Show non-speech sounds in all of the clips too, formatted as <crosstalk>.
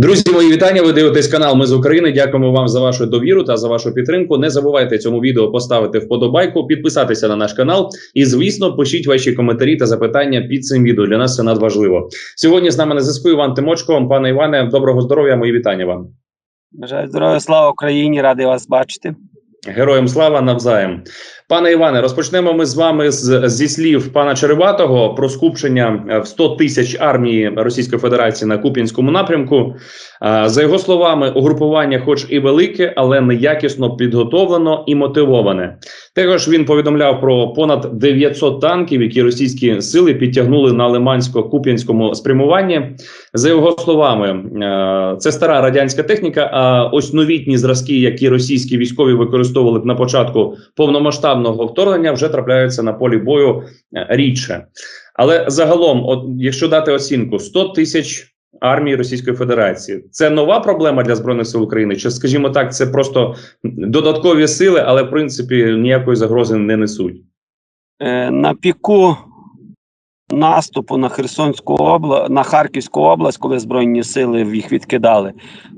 Друзі, мої вітання. Ви дивитесь канал Ми з України. Дякуємо вам за вашу довіру та за вашу підтримку. Не забувайте цьому відео поставити вподобайку, підписатися на наш канал. І, звісно, пишіть ваші коментарі та запитання під цим відео. Для нас це надважливо. Сьогодні з нами на зв'язку Іван Тимочко. Пане Іване, доброго здоров'я. Мої вітання вам. Бажаю здоров'я, слава Україні, радий вас бачити. Героям слава навзаєм. Пане Іване, розпочнемо ми з вами з, зі слів пана Череватого про скупчення е, в 100 тисяч армії Російської Федерації на Куп'янському напрямку. За його словами, угрупування, хоч і велике, але неякісно підготовлено і мотивоване. Також він повідомляв про понад 900 танків, які російські сили підтягнули на Лимансько-Куп'янському спрямуванні. За його словами, е, це стара радянська техніка. А ось новітні зразки, які російські військові використовували на початку повномасштабного вторгнення, вже трапляються на полі бою е, рідше. Але загалом, от якщо дати оцінку 100 тисяч армії Російської Федерації, це нова проблема для збройних сил України? Чи скажімо так, це просто додаткові сили, але в принципі ніякої загрози не несуть? Е, на піку наступу на Херсонську область, на Харківську область, коли Збройні сили їх відкидали,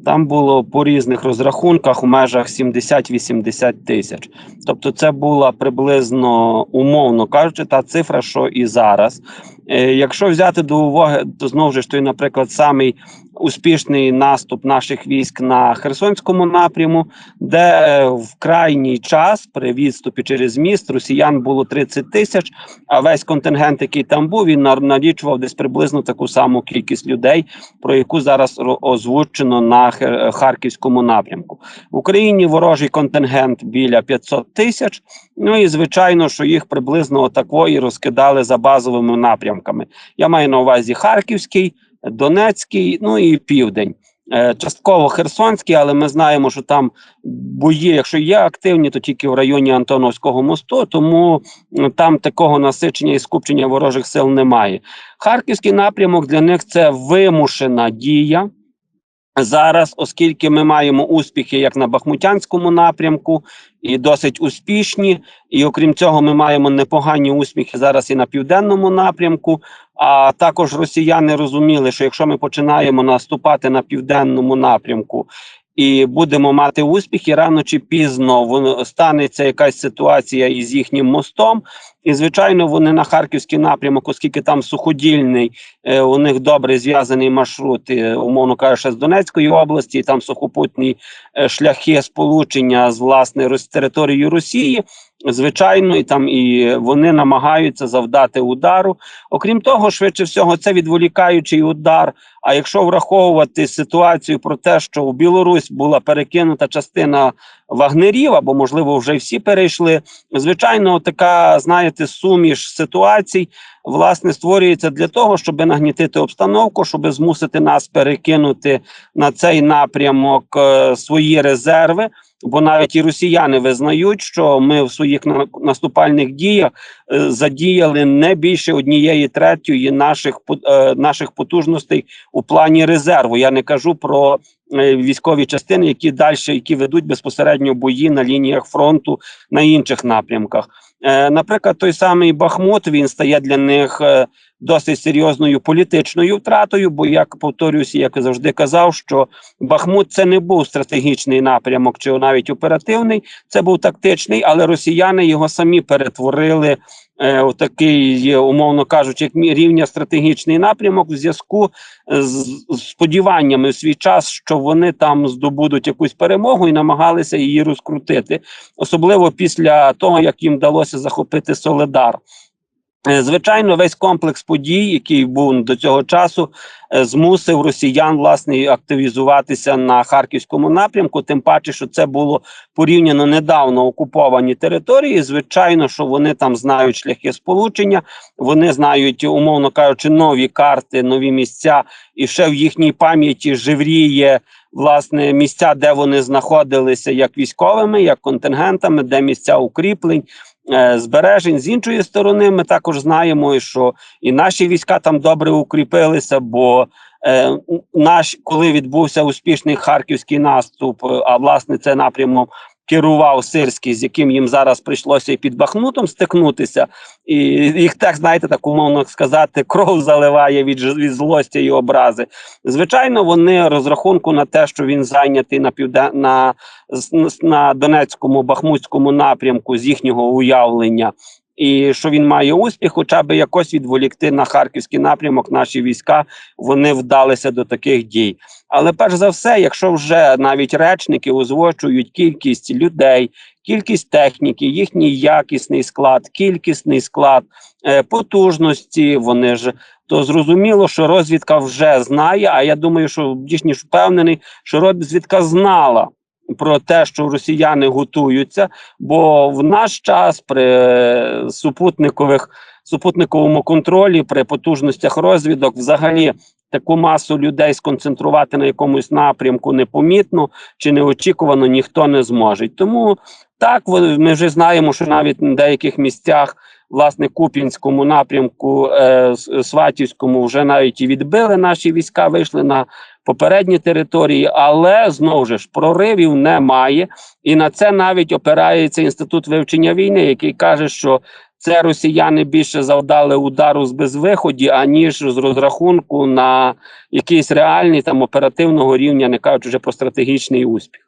там було по різних розрахунках у межах 70-80 тисяч. Тобто, це була приблизно, умовно кажучи, та цифра, що і зараз. Е, якщо взяти до уваги, то знову ж той, наприклад, самий успішний наступ наших військ на Херсонському напряму, де е, в крайній час при відступі через міст росіян було 30 тисяч. А весь контингент, який там був, він налічував десь приблизно таку саму кількість людей, про яку зараз озвучено на Харківському напрямку. В Україні ворожий контингент біля 500 тисяч. Ну і звичайно, що їх приблизно такої розкидали за базовими напрямками. Я маю на увазі Харківський, Донецький, ну і Південь. Е, Частково Херсонський, але ми знаємо, що там бої, якщо є активні, то тільки в районі Антоновського мосту, тому там такого насичення і скупчення ворожих сил немає. Харківський напрямок для них це вимушена дія. Зараз, оскільки ми маємо успіхи як на Бахмутянському напрямку, і досить успішні, і окрім цього, ми маємо непогані успіхи зараз і на південному напрямку. А також росіяни розуміли, що якщо ми починаємо наступати на південному напрямку і будемо мати успіхи, рано чи пізно воно станеться якась ситуація із їхнім мостом. І звичайно, вони на харківський напрямок, оскільки там суходільний, е, у них добре зв'язаний маршрут, е, умовно кажучи, з Донецької області, і там сухопутні е, шляхи сполучення з власне роз- територією Росії. Звичайно, і там і вони намагаються завдати удару. Окрім того, швидше всього, це відволікаючий удар. А якщо враховувати ситуацію про те, що у Білорусь була перекинута частина вагнерів, або можливо вже всі перейшли, звичайно, така знаєте, суміш ситуацій власне створюється для того, щоб нагнітити обстановку, щоб змусити нас перекинути на цей напрямок е, свої резерви. Бо навіть і росіяни визнають, що ми в своїх на- наступальних діях е, задіяли не більше однієї третьої наших е, наших потужностей у плані резерву. Я не кажу про військові частини, які далі які ведуть безпосередньо бої на лініях фронту на інших напрямках. Е, Наприклад, той самий Бахмут він стає для них е, досить серйозною політичною втратою. Бо як повторююся, як завжди казав, що Бахмут це не був стратегічний напрямок, чи навіть оперативний, це був тактичний, але росіяни його самі перетворили у такий, е, умовно кажучи, як рівня стратегічний напрямок в зв'язку з сподіваннями в свій час, що вони там здобудуть якусь перемогу і намагалися її розкрутити, особливо після того, як їм вдалося захопити Соледар. Е, Звичайно, весь комплекс подій, який був до цього часу, е, змусив росіян власне активізуватися на харківському напрямку. Тим паче, що це було порівняно недавно окуповані території. Звичайно, що вони там знають шляхи сполучення, вони знають, умовно кажучи, нові карти, нові місця, і ще в їхній пам'яті живріє власне місця, де вони знаходилися як військовими, як контингентами, де місця укріплень. Е, Збережень. З іншої сторони, ми також знаємо, що і наші війська там добре укріпилися, бо е, наш, коли відбувся успішний харківський наступ, е, а власне це напрямок керував Сирський, з яким їм зараз прийшлося і під Бахмутом стикнутися, і їх так знаєте, так умовно сказати, кров заливає від, від злості і образи. Звичайно, вони розрахунку на те, що він зайнятий на півден... на, на Донецькому Бахмутському напрямку з їхнього уявлення. І що він має успіх, хоча б якось відволікти на харківський напрямок наші війська, вони вдалися до таких дій. Але перш за все, якщо вже навіть речники озвучують кількість людей, кількість техніки, їхній якісний склад, кількісний склад, е, потужності, вони ж то зрозуміло, що розвідка вже знає. А я думаю, що більш ніж впевнений, що розвідка знала. Про те, що росіяни готуються, бо в наш час при супутникових супутниковому контролі, при потужностях розвідок, взагалі таку масу людей сконцентрувати на якомусь напрямку непомітно чи неочікувано ніхто не зможе. Тому так ми вже знаємо, що навіть на деяких місцях, власне, Куп'янському напрямку, е, Сватівському, вже навіть і відбили наші війська, вийшли на попередні території, але знову ж проривів немає. І на це навіть опирається інститут вивчення війни, який каже, що це росіяни більше завдали удару з безвиході, аніж з розрахунку на якийсь реальний там оперативного рівня, не кажучи вже про стратегічний успіх.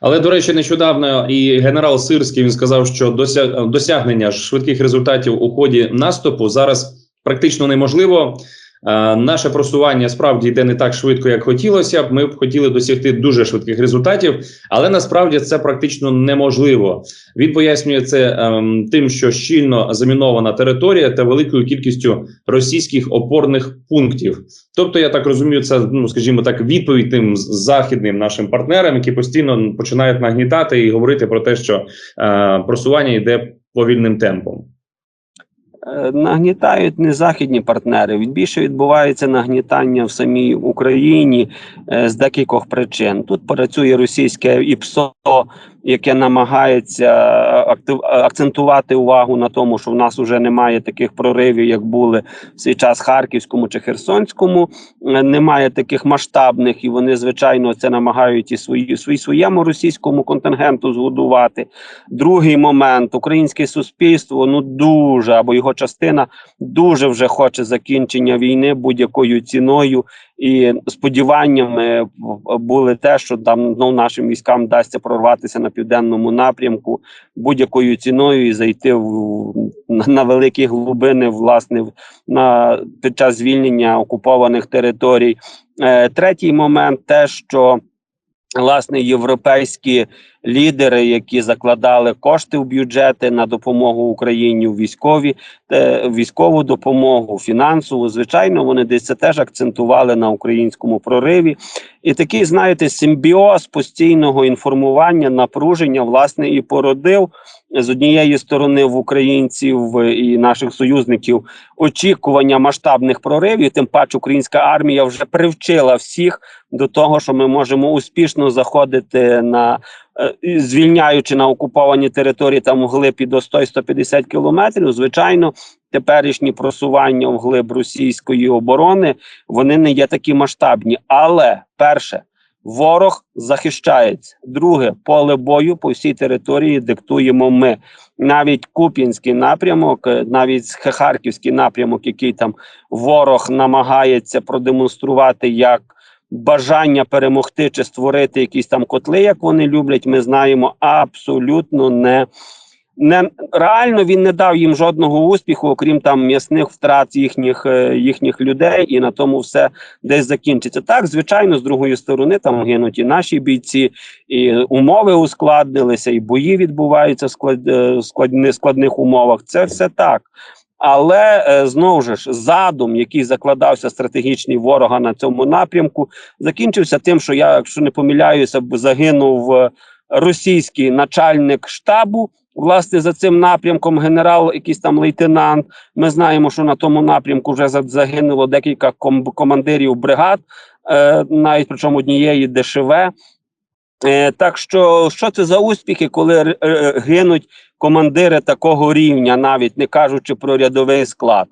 Але до речі, нещодавно і генерал Сирський він сказав, що дося- досягнення швидких результатів у ході наступу зараз практично неможливо. Е, Наше просування справді йде не так швидко, як хотілося б. Ми б хотіли досягти дуже швидких результатів, але насправді це практично неможливо. Він пояснює це ем, тим, що щільно замінована територія та великою кількістю російських опорних пунктів. Тобто, я так розумію, це ну скажімо так, відповідь тим західним нашим партнерам, які постійно починають нагнітати і говорити про те, що е, просування йде повільним темпом. Е, Нагнітають не західні партнери. Більше відбувається нагнітання в самій Україні е, з декількох причин. Тут працює російське ІПСО, яке намагається актив, акцентувати увагу на тому, що в нас вже немає таких проривів, як були в свій час Харківському чи Херсонському. Е, Немає таких масштабних, і вони звичайно це намагають і свої, свої своєму російському контингенту згодувати. Другий момент українське суспільство ну дуже або його частина дуже вже хоче закінчення війни будь-якою ціною. І сподіваннями були те, що там ну, нашим військам вдасться прорватися на південному напрямку будь-якою ціною і зайти в на, на великі глибини, власне, на під час звільнення окупованих територій. Е, третій момент те, що власне європейські лідери, які закладали кошти в бюджети на допомогу Україні в військові е, військову допомогу, фінансову, звичайно, вони десь це теж акцентували на українському прориві. І такий, знаєте, симбіоз постійного інформування, напруження, власне, і породив з однієї сторони в українців е, і наших союзників очікування масштабних проривів. Тим паче, українська армія вже привчила всіх до того, що ми можемо успішно заходити на е, звільняючи на окуповані території там вглиб і до 100-150 кілометрів. Звичайно, теперішні просування вглиб російської оборони вони не є такі масштабні. Але перше. Ворог захищається. Друге, поле бою по всій території диктуємо ми. Навіть Куп'янський напрямок, е, навіть Харківський напрямок, який там ворог намагається продемонструвати як бажання перемогти чи створити якісь там котли, як вони люблять, ми знаємо абсолютно не. Не реально він не дав їм жодного успіху, окрім там м'ясних втрат їхніх е, їхніх людей, і на тому все десь закінчиться. Так, звичайно, з другої сторони там гинуть і наші бійці, і умови ускладнилися, і бої відбуваються в склад, е, складних складних умовах. Це все так. Але е, знову ж задум, який закладався стратегічний ворога на цьому напрямку, закінчився тим, що я, якщо не помиляюся, загинув російський начальник штабу. Власне, за цим напрямком генерал, якийсь там лейтенант. Ми знаємо, що на тому напрямку вже загинуло декілька ком- командирів бригад, е, навіть причому однієї ДШВ. Е, так що, що це за успіхи, коли е, гинуть командири такого рівня, навіть не кажучи про рядовий склад.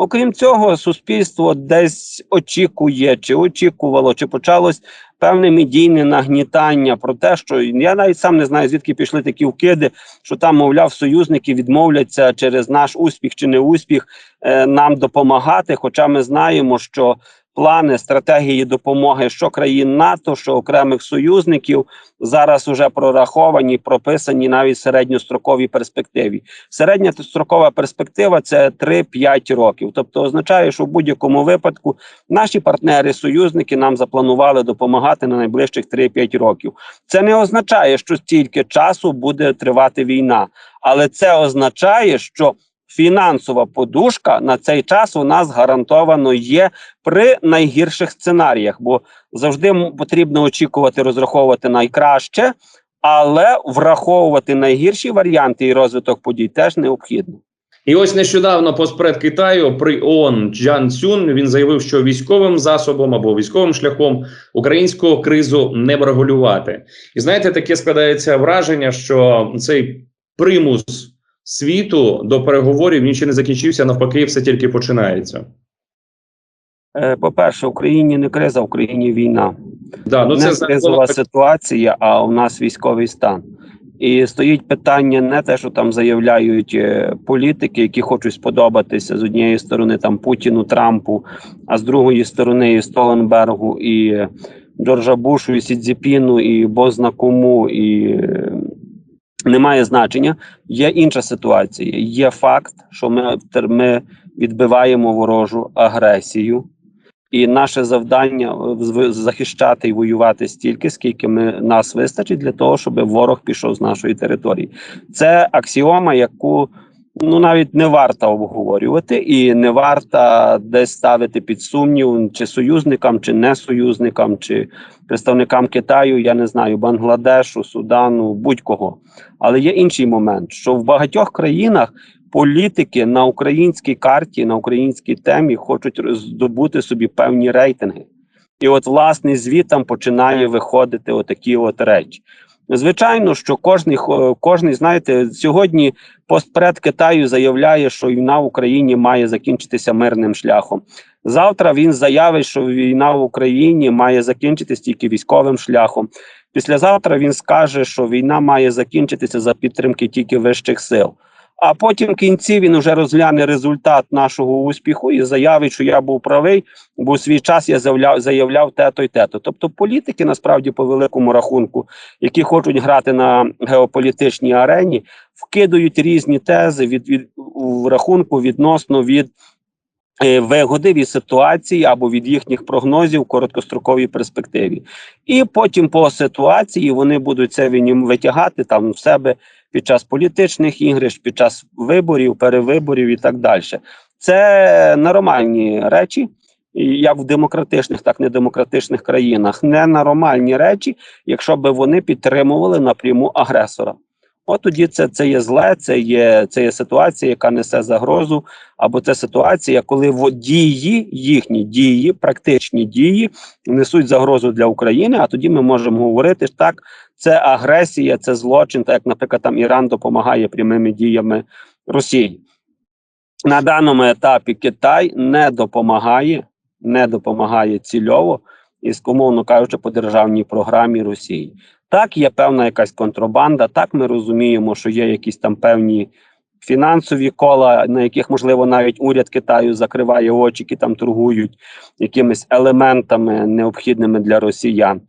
Окрім цього, суспільство десь очікує, чи очікувало, чи почалось певне медійне нагнітання про те, що я навіть сам не знаю, звідки пішли такі вкиди, що там, мовляв, союзники відмовляться через наш успіх чи не успіх е, нам допомагати. Хоча ми знаємо, що плани стратегії допомоги що країн НАТО, що окремих союзників зараз уже прораховані, прописані навіть в середньостроковій перспективі. Середня строкова перспектива це 3-5 років. Тобто означає, що в будь-якому випадку наші партнери, союзники нам запланували допомагати на найближчих 3-5 років. Це не означає, що стільки часу буде тривати війна, але це означає, що фінансова подушка на цей час у нас гарантовано є при найгірших сценаріях, бо завжди потрібно очікувати, розраховувати найкраще, але враховувати найгірші варіанти і розвиток подій теж необхідно. І ось нещодавно постпред Китаю при ООН Джан Цюн він заявив, що військовим засобом або військовим шляхом українську кризу не врегулювати. І знаєте, таке складається враження, що цей примус світу до переговорів він ще не закінчився. Навпаки, все тільки починається. Е, По-перше, в Україні не криза, в Україні війна. Да, ну це кризова ситуація, а у нас військовий стан. І стоїть питання не те, що там заявляють е, політики, які хочуть сподобатися з однієї сторони там Путіну, Трампу, а з другої сторони і Столенбергу, і Джорджа Бушу, і Сідзіпіну, і Бозна кому, і е, немає значення. Є інша ситуація. Є факт, що ми, ми відбиваємо ворожу агресію. І наше завдання е, захищати і воювати стільки, скільки ми нас вистачить для того, щоб ворог пішов з нашої території. Це аксіома, яку ну навіть не варто обговорювати, і не варто десь ставити під сумнів чи союзникам, чи не союзникам, чи представникам Китаю, я не знаю, Бангладешу, Судану, будь-кого. Але є інший момент, що в багатьох країнах політики на українській карті, на українській темі хочуть здобути собі певні рейтинги. І от власне звітам починає виходити отакі от речі. Звичайно, що кожний, кожний, знаєте, сьогодні постпред Китаю заявляє, що війна в Україні має закінчитися мирним шляхом. Завтра він заявить, що війна в Україні має закінчитися тільки військовим шляхом. Післязавтра він скаже, що війна має закінчитися за підтримки тільки вищих сил. А потім в кінці він вже розгляне результат нашого успіху і заявить, що я був правий, бо в свій час я заявляв, заявляв те-то й те-то. Тобто політики насправді по великому рахунку, які хочуть грати на геополітичній арені, вкидують різні тези від, від в рахунку відносно від е, вигоди від ситуації або від їхніх прогнозів в короткостроковій перспективі. І потім по ситуації вони будуть це витягати там в себе під час політичних ігрищ, під час виборів, перевиборів і так далі. Це нормальні речі. Як в демократичних, так і недемократичних країнах, Ненормальні речі, якщо б вони підтримували напряму агресора. От тоді це, це є зле, це є, це є ситуація, яка несе загрозу, або це ситуація, коли во- дії, їхні дії, практичні дії несуть загрозу для України. А тоді ми можемо говорити що так, це агресія, це злочин, так як, наприклад, там Іран допомагає прямими діями Росії. На даному етапі Китай не допомагає, не допомагає цільово, і умовно кажучи, по державній програмі Росії. Так, є певна якась контрабанда. Так, ми розуміємо, що є якісь там певні фінансові кола, на яких можливо навіть уряд Китаю закриває очі, які там торгують якимись елементами необхідними для росіян.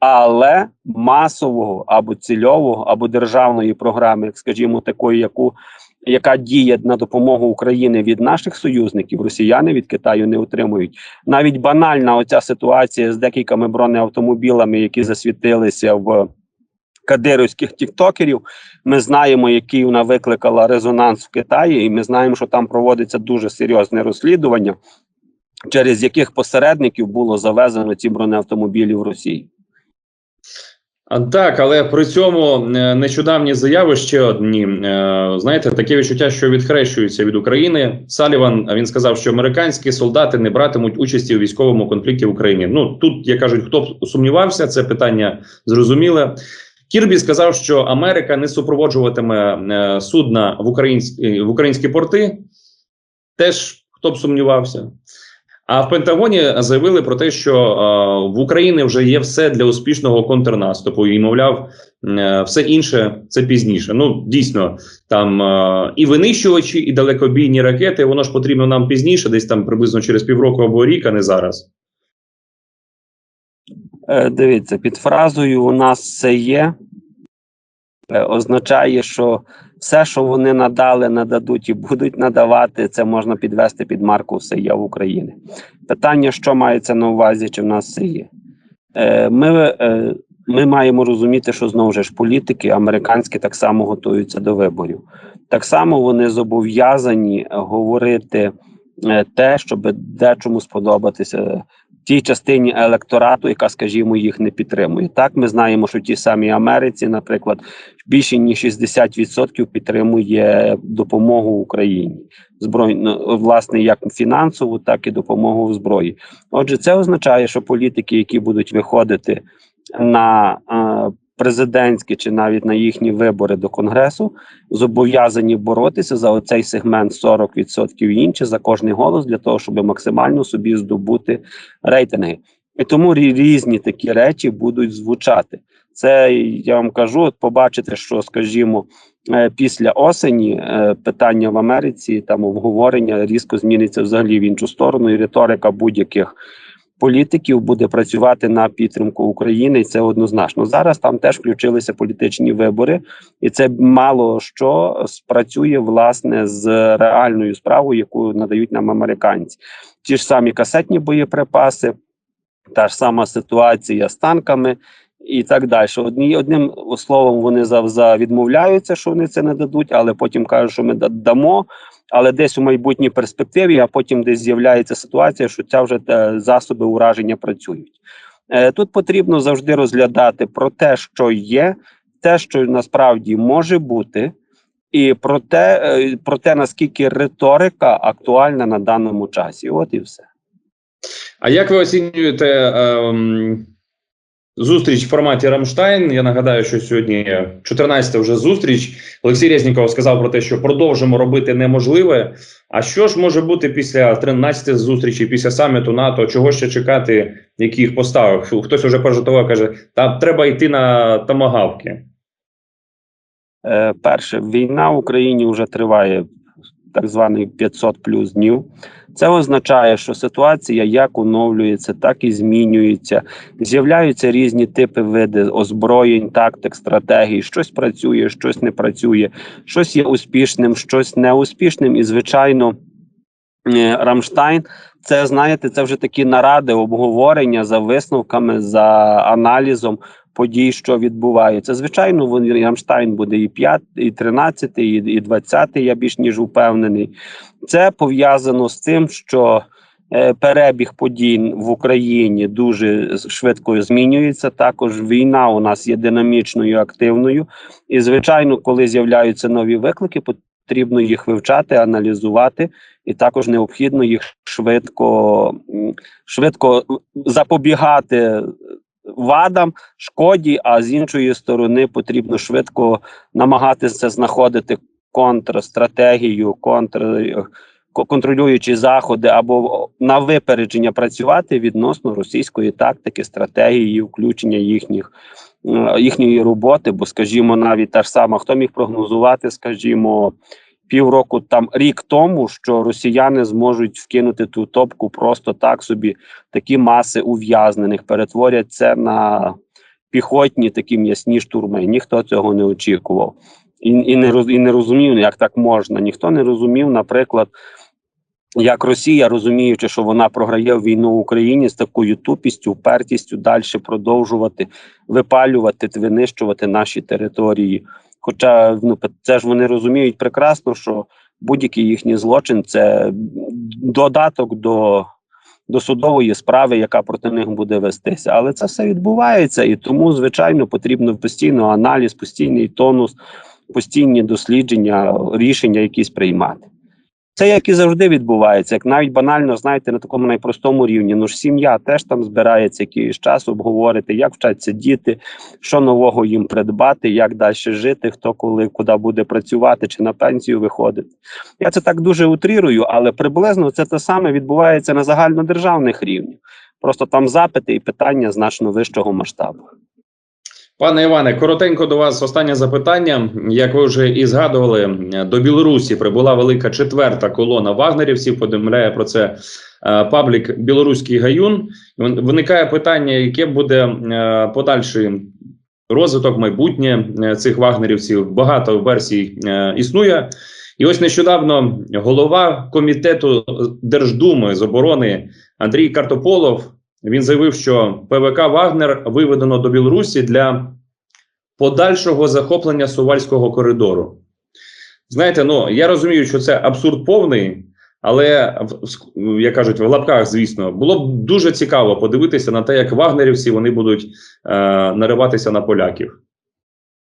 Але масового або цільового, або державної програми, як скажімо, такої, яку яка діє на допомогу Україні від наших союзників, росіяни від Китаю не отримують. Навіть банальна оця ситуація з декількома бронеавтомобілями, які засвітилися в кадирівських тіктокерів. Ми знаємо, який вона викликала резонанс в Китаї, і ми знаємо, що там проводиться дуже серйозне розслідування, через яких посередників було завезено ці бронеавтомобілі в Росію. Так, але при цьому е, нещодавні заяви ще одні. Е, Знаєте, таке відчуття, що відхрещуються від України. Саліван він сказав, що американські солдати не братимуть участі у військовому конфлікті в Україні. Ну тут як кажуть, хто б сумнівався, це питання зрозуміле. Кірбі сказав, що Америка не супроводжуватиме е, судна в українські в українські порти. Теж Хто б сумнівався? А в Пентагоні заявили про те, що е, в Україні вже є все для успішного контрнаступу, і мовляв, е, все інше це пізніше. Ну дійсно, там е, і винищувачі, і далекобійні ракети. Воно ж потрібно нам пізніше, десь там приблизно через півроку або рік, а не зараз. Дивіться, під фразою у нас все є, означає, що все, що вони надали, нададуть і будуть надавати, це можна підвести під марку все є в Україні. Питання, що мається на увазі, чи в нас все є. Е, Ми, е, ми маємо розуміти, що знову ж політики американські так само готуються до виборів. Так само вони зобов'язані говорити е, те, щоб дечому сподобатися тій частині електорату, яка, скажімо, їх не підтримує. Так, ми знаємо, що в тій самій Америці, наприклад, більше ніж 60% підтримує допомогу Україні збройну, власне, як фінансову, так і допомогу в зброї. Отже, це означає, що політики, які будуть виходити на е, президентські чи навіть на їхні вибори до конгресу, зобов'язані боротися за оцей сегмент 40% і інші за кожний голос для того, щоб максимально собі здобути рейтинги. І тому різні такі речі будуть звучати. Це я вам кажу, от побачите, що скажімо, е, після осені е, питання в Америці, там обговорення різко зміниться взагалі в іншу сторону, і риторика будь-яких політиків буде працювати на підтримку України, і це однозначно. Зараз там теж включилися політичні вибори, і це мало що спрацює власне з реальною справою, яку надають нам американці. Ті ж самі касетні боєприпаси, та ж сама ситуація з танками. І так далі. Одні, одним словом, вони за, за відмовляються, що вони це не дадуть, але потім кажуть, що ми дамо. Але десь у майбутній перспективі, а потім десь з'являється ситуація, що ця вже е, засоби ураження працюють. Е, тут потрібно завжди розглядати про те, що є, те, що насправді може бути, і про те, е, про те наскільки риторика актуальна на даному часі. От і все. А як ви оцінюєте ем, зустріч в форматі Рамштайн? Я нагадаю, що сьогодні 14 вже зустріч. Олексій Резніков сказав про те, що продовжимо робити неможливе. А що ж може бути після 13 зустрічі, після саміту НАТО? Чого ще чекати, яких поставок? Хтось вже пожартував, каже, та треба йти на тамагавки. Е, перше, війна в Україні вже триває так званий 500 плюс днів. Це означає, що ситуація як оновлюється, так і змінюється. З'являються різні типи види озброєнь, тактик, стратегій. Щось працює, щось не працює, щось є успішним, щось неуспішним. І, звичайно, е, Рамштайн. Це знаєте, це вже такі наради, обговорення за висновками, за аналізом подій, що відбуваються. Звичайно, вони Рамштайн буде і 5, і 13, і, і 20, я більш ніж упевнений. Це пов'язано з тим, що е, перебіг подій в Україні дуже швидко змінюється. Також війна у нас є динамічною, активною. І, звичайно, коли з'являються нові виклики, потрібно їх вивчати, аналізувати, і також необхідно їх швидко, швидко запобігати вадам, шкоді, а з іншої сторони потрібно швидко намагатися знаходити контрстратегію, контр, контролюючі заходи або на випередження працювати відносно російської тактики, стратегії, включення їхніх. е, Їхньої роботи, бо, скажімо, навіть та ж сама, хто міг прогнозувати, скажімо, півроку там рік тому, що росіяни зможуть вкинути ту топку просто так собі такі маси ув'язнених, перетворять це на піхотні такі м'ясні штурми. Ніхто цього не очікував. І, і, не, і не розумів, як так можна. Ніхто не розумів, наприклад, як Росія, розуміючи, що вона програє війну в Україні з такою тупістю, впертістю далі продовжувати випалювати, винищувати наші території. Хоча ну, це ж вони розуміють прекрасно, що будь-який їхній злочин це додаток до, до судової справи, яка проти них буде вестися. Але це все відбувається, і тому, звичайно, потрібно постійно аналіз, постійний тонус, постійні дослідження, рішення якісь приймати. Це як і завжди відбувається, як навіть банально знаєте на такому найпростому рівні. Ну ж сім'я теж там збирається якийсь час обговорити, як вчаться діти, що нового їм придбати, як далі жити, хто коли куди буде працювати чи на пенсію виходити. Я це так дуже утрірую, але приблизно це те саме відбувається на загальнодержавних рівнях. Просто там запити і питання значно вищого масштабу. Пане Іване, коротенько до вас останнє запитання. Як ви вже і згадували, до Білорусі прибула велика четверта колона вагнерівців. Повідомляє про це е, паблік Білоруський гаюн. Виникає питання, яке буде е, подальший розвиток, майбутнє е, цих вагнерівців. Багато версій існує. І ось нещодавно голова комітету Держдуми з оборони Андрій Картополов він заявив, що ПВК Вагнер виведено до Білорусі для подальшого захоплення Сувальського коридору. Знаєте, ну я розумію, що це абсурд повний, але як кажуть, в лапках, звісно, було б дуже цікаво подивитися на те, як вагнерівці вони будуть е, нариватися на поляків.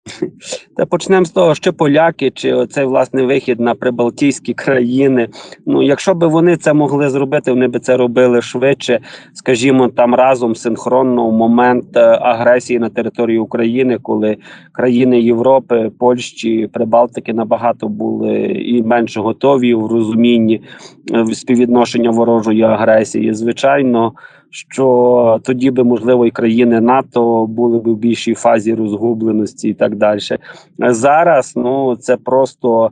<laughs> Та почнемо з того, що поляки, чи оцей власне вихід на прибалтійські країни. Ну, якщо би вони це могли зробити, вони би це робили швидше, скажімо, там разом синхронно в момент е, агресії на території України, коли країни Європи, Польщі, Прибалтики набагато були і менше готові в розумінні е, співвідношення ворожої агресії. Звичайно. Що тоді би можливо і країни НАТО були б в більшій фазі розгубленості і так далі. Зараз ну це просто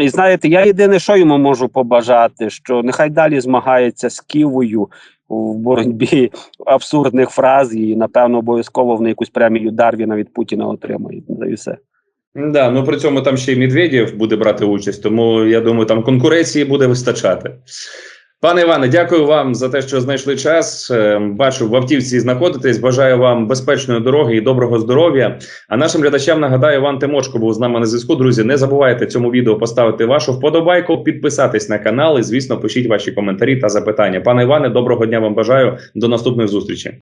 і знаєте, я єдине, що йому можу побажати, що нехай далі змагається з Києвою в боротьбі абсурдних фраз, і напевно обов'язково в якусь премію Дарвіна від Путіна отримає. Та і все. Да, ну при цьому там ще й Медведєв буде брати участь, тому я думаю, там конкуренції буде вистачати. Пане Іване, дякую вам за те, що знайшли час. Е, Бачу, в автівці знаходитесь. Бажаю вам безпечної дороги і доброго здоров'я. А нашим глядачам нагадаю, Іван Тимочко був з нами на зв'язку. Друзі, не забувайте цьому відео поставити вашу вподобайку, підписатись на канал і, звісно, пишіть ваші коментарі та запитання. Пане Іване, доброго дня вам бажаю. До наступних зустрічей.